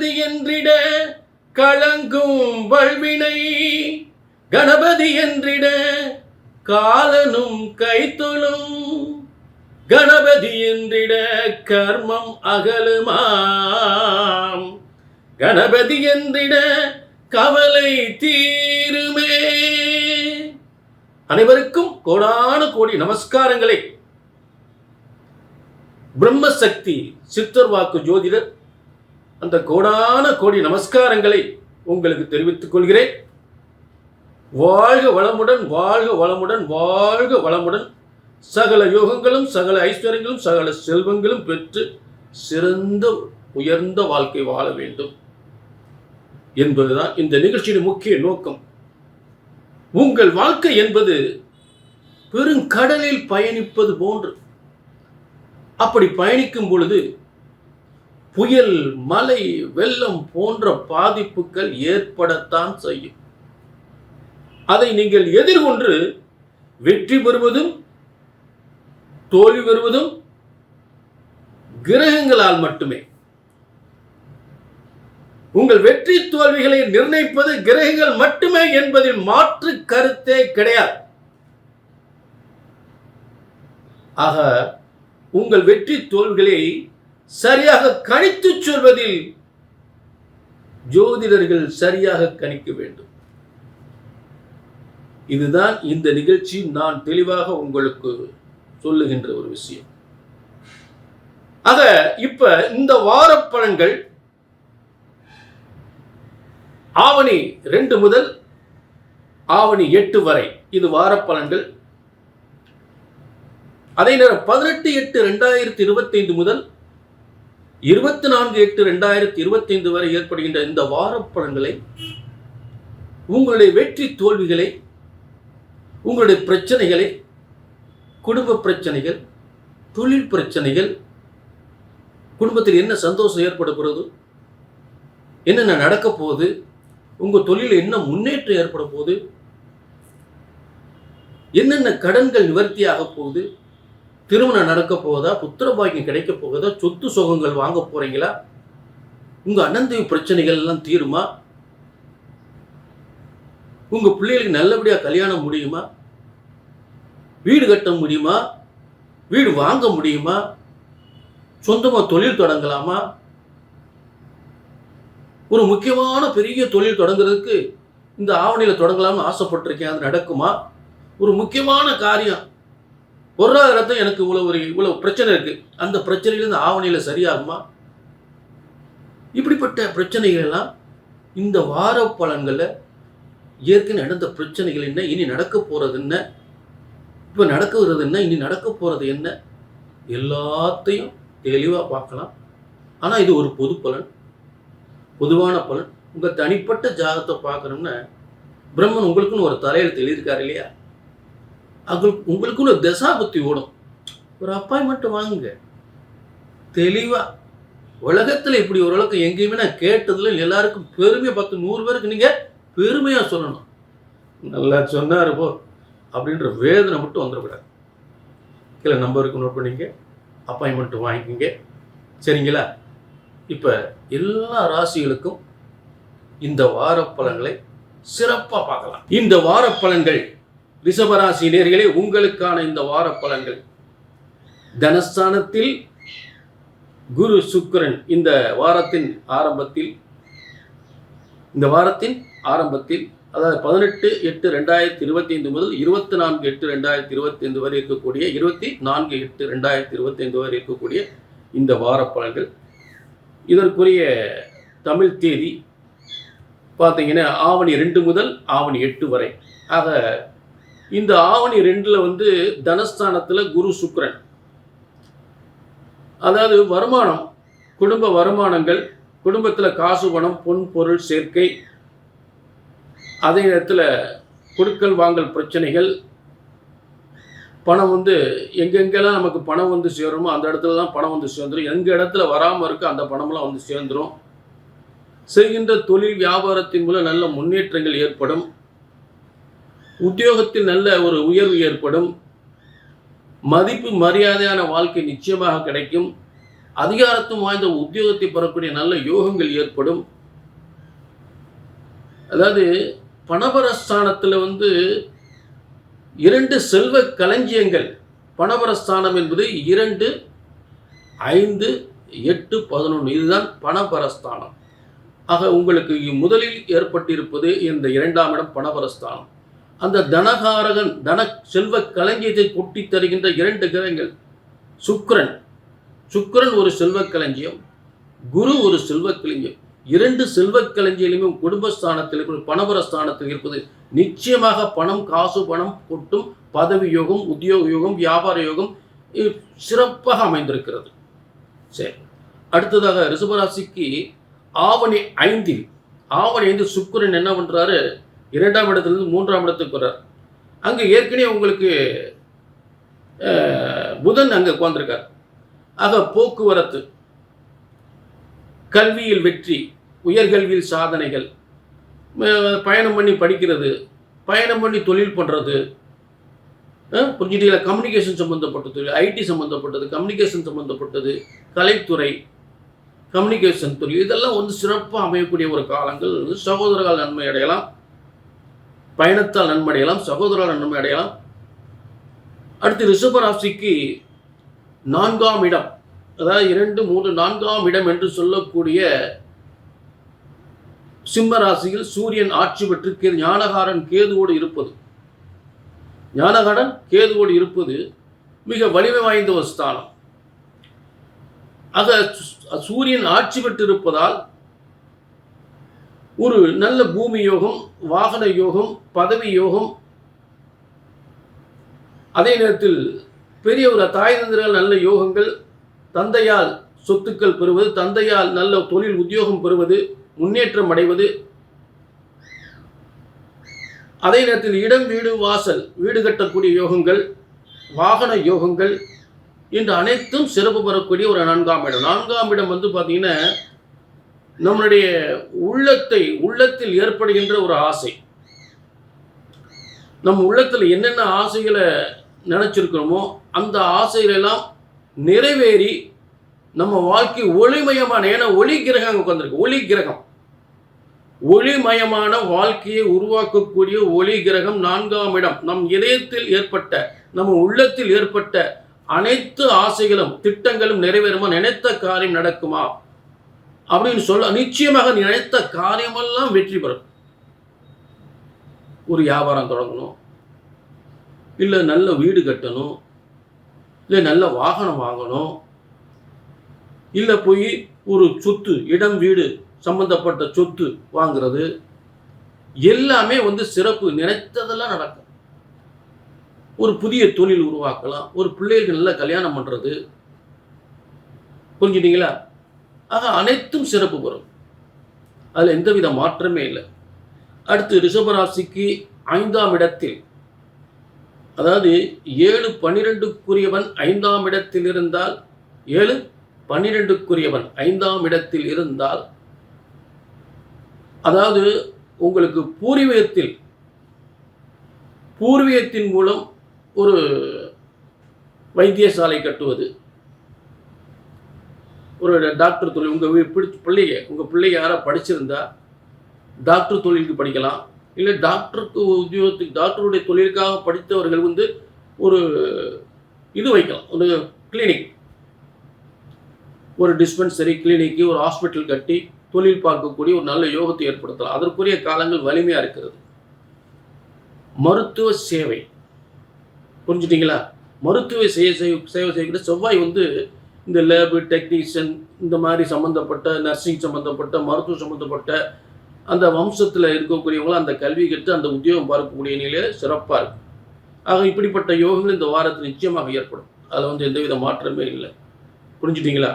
கணபதி என்றிட களங்கும் வல்வினை. கணபதி என்றிட காலனும் கைத்தொழும். கணபதி என்றிட கர்மம் அகலுமாம். கணபதி என்றிட கவலை தீருமே. அனைவருக்கும் கோடான கோடி நமஸ்காரங்களை. பிரம்மசக்தி சித்தர் வாக்கு ஜோதிடர் அந்த கோடான கோடி நமஸ்காரங்களை உங்களுக்கு தெரிவித்துக் கொள்கிறேன். வாழ்க வளமுடன் வாழ்க வளமுடன் வாழ்க வளமுடன். சகல யோகங்களும் சகல ஐஸ்வர்யங்களும் சகல செல்வங்களும் பெற்று சிறந்த உயர்ந்த வாழ்க்கை வாழ வேண்டும். என்பதுதான் இந்த நிகழ்ச்சியின் முக்கிய நோக்கம். உங்கள் வாழ்க்கை என்பது பெருங்கடலில் பயணிப்பது போன்று. அப்படி பயணிக்கும் பொழுது புயல் மலை வெள்ளம் போன்ற பாதிப்புகள் ஏற்படத்தான் செய்யும். அதை நீங்கள் எதிர்கொண்டு வெற்றி பெறுவதும் தோல்வி பெறுவதும் கிரகங்களால் மட்டுமே. உங்கள் வெற்றி தோல்விகளை நிர்ணயிப்பது கிரகங்கள் மட்டுமே என்பதில் மாற்று கருத்தே கிடையாது. ஆக உங்கள் வெற்றி தோல்விகளை சரியாக கணித்துச் சொல்வதில் ஜோதிடர்கள் சரியாக கணிக்க வேண்டும். இதுதான் இந்த நிகழ்ச்சி. நான் தெளிவாக உங்களுக்கு சொல்லுகின்ற ஒரு விஷயம். ஆக இப்ப இந்த வார பலன்கள் ஆவணி ரெண்டு முதல் ஆவணி எட்டு வரை. இது வார பலன்கள் அதே நேரம் பதினெட்டு எட்டு ரெண்டாயிரத்தி இருபத்தைந்து முதல் இருபத்தி நான்கு எட்டு ரெண்டாயிரத்தி இருபத்தைந்து வரை ஏற்படுகின்ற இந்த வாரப்படங்களை உங்களுடைய வெற்றி தோல்விகளை உங்களுடைய பிரச்சனைகளை குடும்ப பிரச்சனைகள் தொழில் பிரச்சனைகள் குடும்பத்தில் என்ன சந்தோஷம் ஏற்பட போகிறது என்னென்ன நடக்க போகுது உங்கள் தொழிலில் என்ன முன்னேற்றம் ஏற்பட போகுது என்னென்ன கடன்கள் நிவர்த்தி ஆக போகுது திருமணம் நடக்க போகுதா? புத்திர பாக்கியம் கிடைக்க போகுதா? சொத்து சுகங்கள் வாங்க போகிறீங்களா உங்கள் அனந்தவி பிரச்சனைகள் எல்லாம் தீருமா? உங்கள் பிள்ளைகளுக்கு நல்லபடியாக கல்யாணம் முடியுமா? வீடு கட்ட முடியுமா? வீடு வாங்க முடியுமா? சொந்தமாக தொழில் தொடங்கலாமா? ஒரு முக்கியமான பெரிய தொழில் தொடங்குறதுக்கு இந்த ஆவணியில் தொடங்கலாம்னு ஆசைப்பட்டிருக்கேன். அது நடக்குமா? ஒரு முக்கியமான காரியம். பொருளாதாரத்தை எனக்கு இவ்வளவு ஒரு இவ்வளவு பிரச்சனை இருக்கு. அந்த பிரச்சனையில இந்த சரியாகுமா? இப்படிப்பட்ட பிரச்சனைகள் எல்லாம் இந்த வார பலன்களில் ஏற்கனவே நடந்த பிரச்சனைகள் என்ன இனி நடக்க போகிறது என்ன இப்போ நடக்கிறது என்ன இனி நடக்க போகிறது என்ன எல்லாத்தையும் தெளிவாக பார்க்கலாம். ஆனால் இது ஒரு பொது பலன் பொதுவான பலன். உங்கள் தனிப்பட்ட ஜாதகத்தை பார்க்கணும்னா பிரம்மன் உங்களுக்குன்னு ஒரு தலையெழுத்து எழுதியிருக்காரு இல்லையா? அவங்களுக்கு உங்களுக்குன்னு ஒரு தசாபுத்தி ஓடும். ஒரு அப்பாயின்மெண்ட் வாங்குங்க தெளிவாக உலகத்தில் இப்படி ஓரளவுக்கு எங்கேயுமே நான் கேட்டதில் எல்லாருக்கும் பெருமையை பத்து நூறு பேருக்கு நீங்கள் பெருமையாக சொல்லணும். நல்லா சொன்னார் போ. அப்படின்ற வேதனை மட்டும் வந்துடக்கூடாது. கீழே நம்பருக்கு நோட் பண்ணிங்க அப்பாயின்மெண்ட் வாங்கிக்கோங்க. சரிங்களா? இப்போ எல்லா ராசிகளுக்கும் இந்த வார பலன்களை சிறப்பாக பார்க்கலாம். இந்த வார பலன்கள் ரிஷபராசி நேர்களே உங்களுக்கான இந்த வார பலன்கள். தனஸ்தானத்தில் குரு சுக்கரன் இந்த வாரத்தின் ஆரம்பத்தில் இந்த வாரத்தின் ஆரம்பத்தில் அதாவது பதினெட்டு எட்டு ரெண்டாயிரத்தி இருபத்தி ஐந்து முதல் இருபத்தி நான்கு எட்டு ரெண்டாயிரத்தி இருபத்தி ஐந்து வரை இருக்கக்கூடிய இருபத்தி நான்கு எட்டு ரெண்டாயிரத்தி இருபத்தி ஐந்து வரை இருக்கக்கூடிய இந்த வார பலன்கள். இதற்குரிய தமிழ் தேதி பார்த்தீங்கன்னா ஆவணி ரெண்டு முதல் ஆவணி எட்டு வரை. ஆக இந்த ஆவணி ரெண்டில் வந்து தனஸ்தானத்தில் குரு சுக்ரன் அதாவது வருமானம் குடும்ப வருமானங்கள் குடும்பத்தில் காசு பணம் பொன் பொருள் சேர்க்கை அதே நேரத்தில் கொடுக்கல் வாங்கல் பிரச்சனைகள் பணம் வந்து எங்கெங்கெல்லாம் நமக்கு பணம் வந்து சேருமோ அந்த இடத்துல தான் பணம் வந்து சேர்ந்துடும் எங்க இடத்துல வராமல் இருக்கு அந்த பணமெல்லாம் வந்து சேர்ந்துடும் செய்கின்ற தொழில் வியாபாரத்தின் மூலம் நல்ல முன்னேற்றங்கள் ஏற்படும். உத்தியோகத்தில் நல்ல ஒரு உயர்வு ஏற்படும். மதிப்பு மரியாதையான வாழ்க்கை நிச்சயமாக கிடைக்கும். அதிகாரத்தும் வாய்ந்த உத்தியோகத்தை பெறக்கூடிய நல்ல யோகங்கள் ஏற்படும். அதாவது பணபரஸ்தானத்தில் வந்து இரண்டு செல்வ களஞ்சியங்கள். பணபரஸ்தானம் என்பது இரண்டு ஐந்து எட்டு பதினொன்று இதுதான் பணபரஸ்தானம் ஆக உங்களுக்கு முதலில் ஏற்பட்டிருப்பது இந்த இரண்டாம் இடம் பணபரஸ்தானம் அந்த தனகாரகன் தன செல்வ களஞ்சியத்தை கொட்டி தருகின்ற இரண்டு கிரகங்கள் சுக்கரன். சுக்கரன் ஒரு செல்வ களஞ்சியம் குரு ஒரு செல்வ களஞ்சியம். இரண்டு செல்வ களஞ்சியிலுமே குடும்பஸ்தானத்தில் இருப்பது பணபரஸ்தானத்தில் இருப்பது நிச்சயமாக பணம் காசு பணம் கொட்டும் பதவி யோகம் உத்தியோக யோகம் வியாபார யோகம் சிறப்பாக அமைந்திருக்கிறது. சரி. அடுத்ததாக ரிசபராசிக்கு ஆவணி ஐந்தில் ஆவணி ஐந்து சுக்கரன் என்ன பண்ணுறாரு இரண்டாம் இடத்திலிருந்து மூன்றாம் இடத்துக்கு வர்றார் அங்கே ஏற்கனவே உங்களுக்கு புதன் அங்கே உட்காந்துருக்கார் ஆக போக்குவரத்து கல்வியில் வெற்றி உயர்கல்வியில் சாதனைகள் பயணம் பண்ணி படிக்கிறது பயணம் பண்ணி தொழில் பண்ணுறது புரிஞ்சுட்டீங்களா? கம்யூனிகேஷன் சம்மந்தப்பட்ட தொழில் ஐடி சம்மந்தப்பட்டது கம்யூனிகேஷன் சம்மந்தப்பட்டது கலைத்துறை கம்யூனிகேஷன் தொழில் இதெல்லாம் வந்து சிறப்பாக அமையக்கூடிய ஒரு காலங்கள். சகோதரர்கள் நன்மை அடையலாம். பயணத்தால் நன்மை அடையலாம் சகோதரால் நன்மை அடையலாம் அடுத்து ரிஷபராசிக்கு நான்காம் இடம். அதாவது இரண்டு மூன்று நான்காம் இடம் என்று சொல்லக்கூடிய சிம்ம ராசியில் சூரியன் ஆட்சி பெற்று கே ஞானகாரன் கேதுவோடு இருப்பது. ஞானகாரன் கேதுவோடு இருப்பது மிக வலிமை வாய்ந்த ஒரு ஸ்தானம். ஆக சூரியன் ஆட்சி பெற்று இருப்பதால் ஒரு நல்ல பூமி யோகம் வாகன யோகம் பதவி யோகம். அதே நேரத்தில் பெரிய ஒரு தாய் தந்திரங்கள் நல்ல யோகங்கள் தந்தையால் சொத்துக்கள் பெறுவது தந்தையால் நல்ல தொழில் உத்தியோகம் பெறுவது முன்னேற்றம் அடைவது. அதே நேரத்தில் இடம் வீடு வாசல் வீடு கட்டக்கூடிய யோகங்கள் வாகன யோகங்கள் இன்று அனைத்தும் சிறப்பு பெறக்கூடிய ஒரு நான்காம் இடம். நான்காம் இடம் வந்து பார்த்தீங்கன்னா நம்மளுடைய உள்ளத்தை உள்ளத்தில் ஏற்படுகின்ற ஒரு ஆசை. நம் உள்ளத்தில் என்னென்ன ஆசைகளை நினச்சிருக்கிறோமோ அந்த ஆசைகளெல்லாம் நிறைவேறி நம்ம வாழ்க்கை ஒளிமயமான ஏன்னா ஒளி கிரகம் அங்க ஒளி கிரகம். ஒளிமயமான வாழ்க்கையை உருவாக்கக்கூடிய ஒளி கிரகம் நான்காம் இடம். நம் இதயத்தில் ஏற்பட்ட நம்ம உள்ளத்தில் ஏற்பட்ட அனைத்து ஆசைகளும் திட்டங்களும் நிறைவேறுமா? நினைத்த காரியம் நடக்குமா? அப்படின்னு சொல்ல நிச்சயமாக நீ நினைத்த காரியமெல்லாம் வெற்றி பெறும். ஒரு வியாபாரம் தொடங்கணும். இல்லை நல்ல வீடு கட்டணும். இல்லை நல்ல வாகனம் வாங்கணும். இல்லை போய் ஒரு சொத்து இடம் வீடு சம்பந்தப்பட்ட சொத்து வாங்கிறது. எல்லாமே வந்து சிறப்பு நினைத்ததெல்லாம் நடக்கும். ஒரு புதிய தொழில் உருவாக்கலாம். ஒரு பிள்ளைகளுக்கு நல்ல கல்யாணம் பண்ணுறது புரிஞ்சுட்டீங்களா ஆக அனைத்தும் சிறப்பு பெறும். அதில் எந்தவித மாற்றமே இல்லை. அடுத்து ரிஷபராசிக்கு ஐந்தாம் இடத்தில் அதாவது ஏழு பன்னிரெண்டுக்குரியவன் ஐந்தாம் இடத்தில் இருந்தால் ஏழு பன்னிரெண்டுக்குரியவன் ஐந்தாம் இடத்தில் இருந்தால் அதாவது உங்களுக்கு பூர்வீகத்தில் பூர்வீகத்தின் மூலம் ஒரு வைத்தியசாலை கட்டுவது ஒரு டாக்டர் தொழில் உங்கள் பிடிச்ச பிள்ளைங்க உங்கள் பிள்ளைங்க யாராவது படிச்சிருந்தா டாக்டர் தொழிலுக்கு படிக்கலாம். இல்லை டாக்டருக்கு உத்தியோகத்துக்கு டாக்டருடைய தொழிலுக்காக படித்தவர்கள் வந்து ஒரு இது வைக்கலாம். ஒரு கிளினிக் ஒரு டிஸ்பென்சரி கிளினிக்கு ஒரு ஹாஸ்பிட்டல் கட்டி தொழில் பார்க்கக்கூடிய ஒரு நல்ல யோகத்தை ஏற்படுத்தலாம். அதற்குரிய காலங்கள் வலிமையாக இருக்கிறது. மருத்துவ சேவை. புரிஞ்சுட்டீங்களா? மருத்துவ சேவை செய்- சேவை செய்கிற செவ்வாய் வந்து இந்த லேபு டெக்னீஷியன் இந்த மாதிரி சம்மந்தப்பட்ட நர்சிங் சம்மந்தப்பட்ட மருத்துவம் சம்மந்தப்பட்ட அந்த வம்சத்தில் இருக்கக்கூடியவங்களும் அந்த கல்வி கற்று அந்த உத்தியோகம் பார்க்கக்கூடிய நிலையில் சிறப்பாக இருக்கும் ஆக இப்படிப்பட்ட யோகங்கள் இந்த வாரத்தில் நிச்சயமாக ஏற்படும். அதில் வந்து எந்தவித மாற்றமே இல்லை. புரிஞ்சுட்டீங்களா?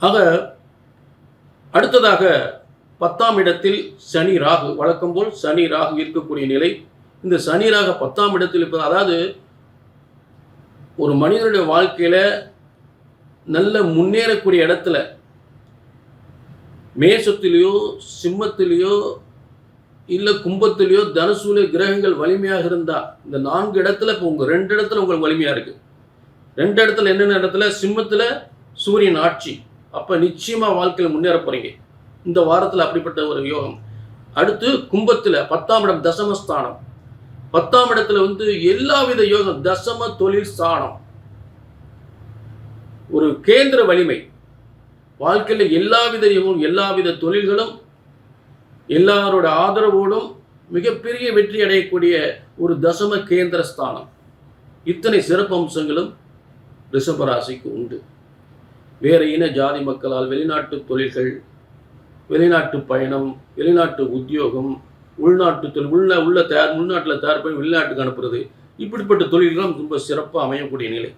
ஆக அடுத்ததாக பத்தாம் இடத்தில் சனி ராகு. வழக்கம் போல் சனி ராகு இருக்கக்கூடிய நிலை. இந்த சனி ராக பத்தாம் இடத்தில் இருப்பது அதாவது ஒரு மனிதனுடைய வாழ்க்கையில் நல்ல முன்னேறக்கூடிய இடத்துல மேசத்திலேயோ சிம்மத்திலேயோ இல்லை கும்பத்திலேயோ தனுசுலையோ கிரகங்கள் வலிமையாக இருந்தால் இந்த நான்கு இடத்துல இப்போ உங்கள் ரெண்டு இடத்துல உங்களுக்கு வலிமையாக இருக்குது ரெண்டு இடத்துல என்னென்ன இடத்துல? சிம்மத்தில் சூரியன் ஆட்சி. அப்போ நிச்சயமாக வாழ்க்கையில் முன்னேற போகிறீங்க இந்த வாரத்தில் அப்படிப்பட்ட ஒரு யோகம். அடுத்து கும்பத்தில் பத்தாம் இடம் தசமஸ்தானம். பத்தாம் இடத்துல வந்து எல்லாவித யோகம் தசம தொழில் ஸ்தானம் ஒரு கேந்திர வலிமை. வாழ்க்கையில் எல்லாவித யோகம் எல்லாவித தொழில்களும் எல்லாரோட ஆதரவோடும் மிகப்பெரிய வெற்றி அடையக்கூடிய ஒரு தசம கேந்திர ஸ்தானம். இத்தனை சிறப்பு அம்சங்களும் ரிஷபராசிக்கு உண்டு. வேற இன ஜாதி மக்களால் வெளிநாட்டு தொழில்கள் வெளிநாட்டு பயணம் வெளிநாட்டு உத்தியோகம் உள்நாட்டு தொழில் உள்ள உள்ள தயார் உள்நாட்டில் தயார் பண்ணி வெளிநாட்டுக்கு அனுப்புறது. இப்படிப்பட்ட தொழில்களும் ரொம்ப சிறப்பாக அமையக்கூடிய நிலை.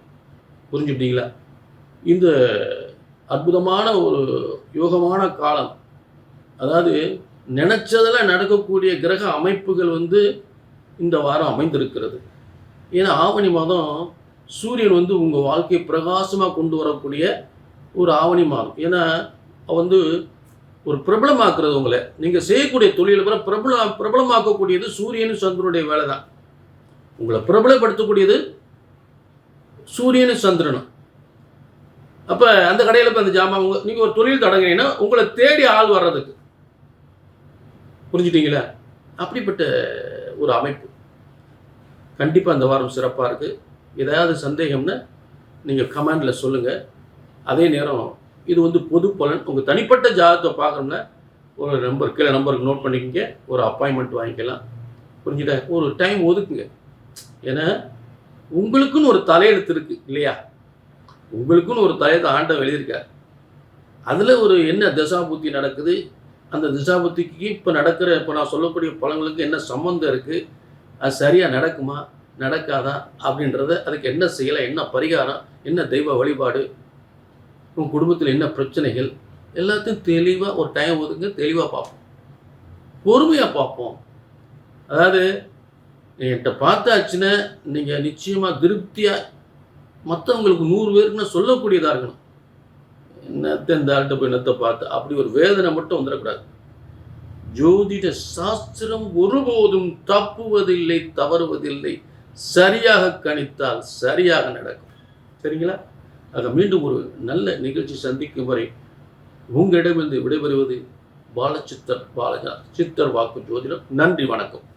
புரிஞ்சுக்கிட்டீங்களா? இந்த அற்புதமான ஒரு யோகமான காலம். அதாவது நினைச்சதில் நடக்கக்கூடிய கிரக அமைப்புகள் வந்து இந்த வாரம் அமைந்திருக்கிறது. ஏன்னா ஆவணி மாதம் சூரியன் வந்து உங்கள் வாழ்க்கையை பிரகாசமாக கொண்டு வரக்கூடிய ஒரு ஆவணி மாதம். ஏன்னா வந்து ஒரு பிரபலமாக்குறது உங்களை. நீங்கள் செய்யக்கூடிய தொழிலை பிற பிரபல பிரபலமாக்கக்கூடியது சூரியனும் சந்திரனுடைய வேலை தான் உங்களை பிரபலப்படுத்தக்கூடியது சூரியனும் சந்திரனும். அப்போ அந்த கடையில் இப்போ அந்த ஜாமான் உங்கள் நீங்கள் ஒரு தொழில் தொடங்குறீங்கன்னா உங்களை தேடி ஆள் வர்றதுக்கு. புரிஞ்சுட்டிங்களா? அப்படிப்பட்ட ஒரு அமைப்பு. கண்டிப்பாக அந்த வாரம் சிறப்பாக இருக்குது ஏதாவது சந்தேகம்னா நீங்கள் கமெண்டில் சொல்லுங்கள் அதே நேரம் இது வந்து பொது பலன். உங்கள் தனிப்பட்ட ஜாதகத்தை பார்க்குறோம்னா ஒரு நம்பர் கீழே நம்பருக்கு நோட் பண்ணிக்கங்க. ஒரு அப்பாயின்மெண்ட் வாங்கிக்கலாம். புரிஞ்சுட்டா ஒரு டைம் ஒதுக்குங்க. ஏன்னா உங்களுக்குன்னு ஒரு தலையெழுத்து இருக்குது இல்லையா? உங்களுக்குன்னு ஒரு தலையத்தை ஆண்ட எழுதியிருக்கார். அதில் ஒரு என்ன தசாபுத்தி நடக்குது? அந்த திசாபுத்திக்கு இப்போ நடக்கிற இப்போ நான் சொல்லக்கூடிய பழங்களுக்கு என்ன சம்மந்தம் இருக்குது அது சரியாக நடக்குமா? நடக்காதா? அப்படின்றத அதுக்கு என்ன செய்யலாம் என்ன பரிகாரம் என்ன தெய்வ வழிபாடு உன் குடும்பத்தில் என்ன பிரச்சனைகள்? எல்லாத்தையும் தெளிவாக ஒரு டைம் ஒதுங்க தெளிவாக பார்ப்போம். பொறுமையாக பார்ப்போம். அதாவது என்கிட்ட பார்த்தாச்சுன்னா நீங்கள் நிச்சயமாக திருப்தியாக மற்றவங்களுக்கு நூறு பேருக்கு சொல்லக்கூடியதாக இருக்கணும். என்னத்தை இந்த ஆள்கிட்ட போய் என்னத்தை பார்த்து அப்படி ஒரு வேதனை மட்டும் வந்துடக்கூடாது. ஜோதிட சாஸ்திரம் ஒருபோதும் தப்புவதில்லை தவறுவதில்லை. சரியாக கணித்தால் சரியாக நடக்கும். சரிங்களா? ஆக மீண்டும் ஒரு நல்ல நிகழ்ச்சி சந்திக்கும் வரை உங்களிடமிருந்து விடைபெறுவது பாலச்சித்தர் பாலஜா. சித்தர் வாக்கு ஜோதிடம். நன்றி வணக்கம்.